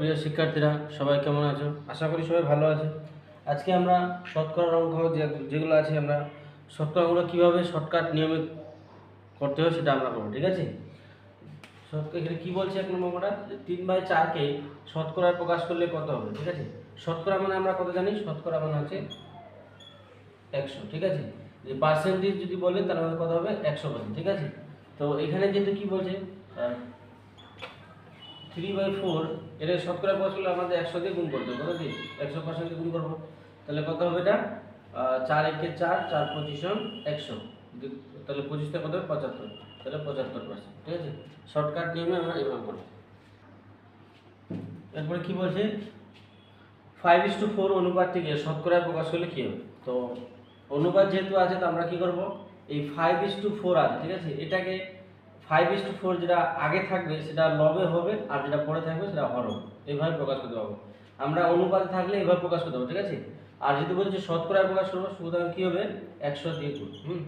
প্রিয় শিক্ষার্থীরা, সবাই কেমন আছো? আশা করি সবাই ভালো আছে। আজকে আমরা শতকরার অঙ্ক যেগুলো আছে, আমরা শতকরাগুলো কীভাবে শর্টকাট নিয়মে করতে হয় সেটা আমরা করব, ঠিক আছে? এখানে কী বলছে এক নম্বর অঙ্কটা তিন বাই চারকে শতকরায় প্রকাশ করলে কত হবে, ঠিক আছে? শতকরা মানে আমরা কত জানি? শতকরা মানে হচ্ছে একশো, ঠিক আছে? যে পার্সেন্টেজ যদি বলেন তাহলে কত হবে? একশো ঠিক আছে? তো এখানে যেহেতু কী বলছে? থ্রি বাই ফোর এটা শতকরা করলে আমাদের একশো দিয়ে গুণ করতে হবে দিয়ে একশো পার্সেন্ট গুণ করব। তাহলে কত হবে এটা? চার একে চার চার পঁচিশ একশো। তাহলে পঁচিশটা কত হবে? পঁচাত্তর। তাহলে পঁচাত্তর পার্সেন্ট ঠিক আছে? শর্টকাট নিয়মে আমরা এভাবে করব। এরপরে কি বলছে? ফাইভ ইস টু ফোর অনুপাতটিকে শতকরায় প্রকাশ করলে কী হবে? তো অনুপাত যেহেতু আছে, তো আমরা কি করব? এই ফাইভ ইস টু ফোর আছে, ঠিক আছে? এটাকে ফাইভ ইস টু ফোর যেটা আগে থাকবে, সেটা লবে হবে, আর যেটা পরে থাকবে সেটা হর হবে। এইভাবে প্রকাশ করতে পারব। আমরা অনুপাতে থাকলে এভাবে প্রকাশ করতে পারব, ঠিক আছে? আর যদি বলি যে শতকরায় প্রকাশ করব, সুতরাং কী হবে? একশো দিয়ে গুণ, হুম?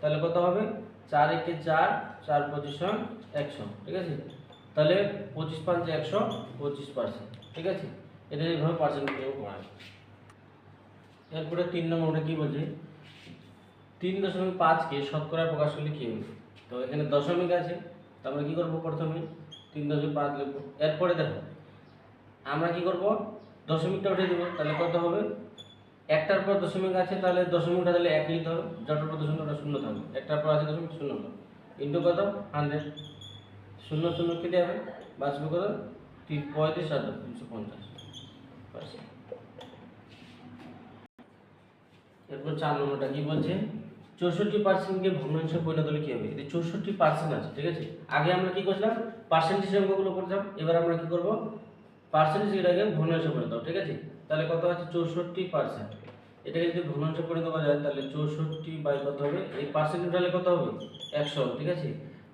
তাহলে কত হবে? চার একে চার চার পঁচিশ একশো, ঠিক আছে? তাহলে পঁচিশ পাঁচে একশো, পঁচিশ পার্সেন্ট ঠিক আছে? এটা এইভাবে পার্সেন্ট নিয়েও করা এরপরে তিন নম্বরটা কী বলছে? তিন দশমিক পাঁচকে শতকরায় প্রকাশ করলে কী হবে? তো এখানে দশমিক আছে, তো আমরা কী করব প্রথমে? তিন দশমিক পাঁচ লিখব। এরপরে দেখো, আমরা কি করব? দশমিকটা উঠে দেবো, তাহলে কত হবে? একটার পর দশমিক আছে, তাহলে দশমিকটা তাহলে এক লিখতে হবে। যটার পর দশমিকটা শূন্য থাকবে। একটার পর আছে দশমিক শূন্য। ইন্টু কত? হান্ড্রেড। শূন্য শূন্য কেটে যাবে বাঁচবে কত? পঁয়ত্রিশ হাজার তিনশো পঞ্চাশ। এরপর চার নম্বরটা কি বলছে? চৌষট্টি পার্সেন্টকে ভগ্নাংশে পরিণত হলে কি হবে? এটা চৌষট্টি পার্সেন্ট আছে, ঠিক আছে? আগে আমরা কি করছিলাম? পার্সেন্টেজ অঙ্কগুলো করতাম। এবার আমরা কি করব? পার্সেন্টেজ এটাকে ভগ্নাংশে পরিণত ঠিক আছে? তাহলে কত আছে চৌষট্টি পার্সেন্ট এটাকে যদি ভগ্নাংশে পরিণত করা যায়, তাহলে চৌষট্টি বাই কত হবে? এই পার্সেন্ট উঠালে কত হবে? একশো, ঠিক আছে?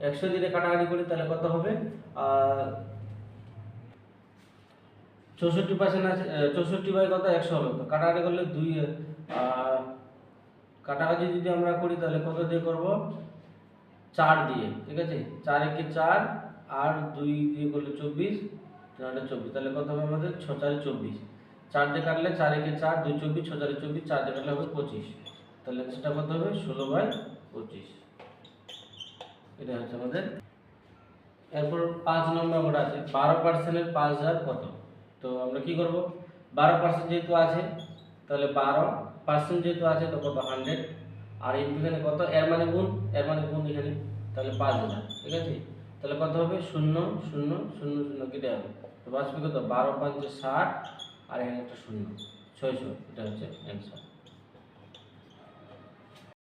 একশো দিলে কাটাকাটি করি, তাহলে কত হবে? চৌষট্টি পার্সেন্ট আছে চৌষট্টি বাই কত? একশো তো কাটাকাটি করলে দুই কাটাকাটি যদি আমরা করি তাহলে কত দিয়ে করব? চার দিয়ে, ঠিক আছে? চার একে চার, আর দুই দিয়ে করলে চব্বিশ চারটা চব্বিশ, তাহলে কত হবে আমাদের? ছ চারে চব্বিশ। চার দিয়ে কাটলে চার একে চার, দুই চব্বিশ, ছ চারে চব্বিশ, চার দিয়ে কাটলে হবে পঁচিশ। তাহলে সেটা কত হবে? ষোলো বাই পঁচিশ। এটা হচ্ছে আমাদের। এরপর পাঁচ নম্বর আমরা আছে, বারো পার্সেন্টের পাঁচ হাজার কত? তো আমরা কি করব? বারো পার্সেন্ট যেহেতু আছে, তাহলে বারো পার্সেন্ট যেহেতু আছে, তো কত? হান্ড্রেড আর এখানে কত? এর মানে গুণ, এর মানে গুণ এখানে, তাহলে পাঁচ হাজার ঠিক আছে? তাহলে কত হবে? শূন্য শূন্য শূন্য শূন্য, কেটে হবে তো বাঁচবে কত? বারো পাঁচে ষাট। আর এখানে একটা শূন্য। ছয়শো, এটা হচ্ছে অ্যান্সার